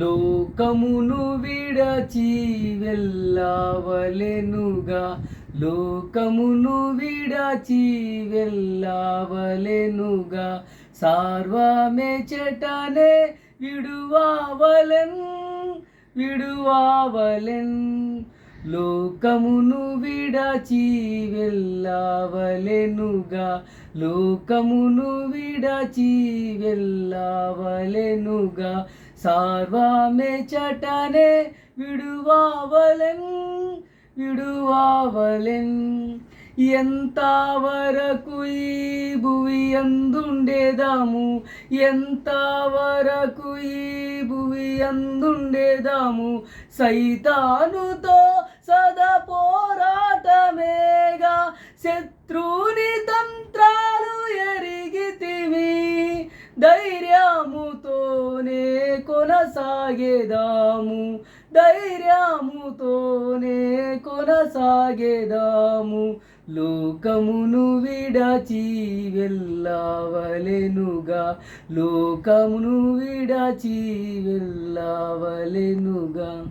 లోకమును విడచి వెళ్ళవలెనుగా. లోకమును విడచి వెళ్ళవలెనుగా. సార్వమే చెటనే విడువావలెన్ విడువావలెన్. లోకమును విడచి వెళ్ళవలెనుగా. లోకమును విడచి వెళ్ళవలెనుగా. సార్వామే చటనే విడువావలెన్ విడువావలెన్ ఎంత వరకు ఈ భువి అందుండేదాము? ఎంత వరకు ఈ భువి అందుండేదాము? సైతానుతో సద పోరాటమేగా. శత్రుని తంత్రాలు ఎరిగితివి. ధైర్యముతోనే కొనసాగేదాము. ధైర్యముతోనే కొనసాగేదాము. లోకమును విడచి వెళ్ళవలెనుగా. లోకమును విడచి వెళ్ళవలెనుగా.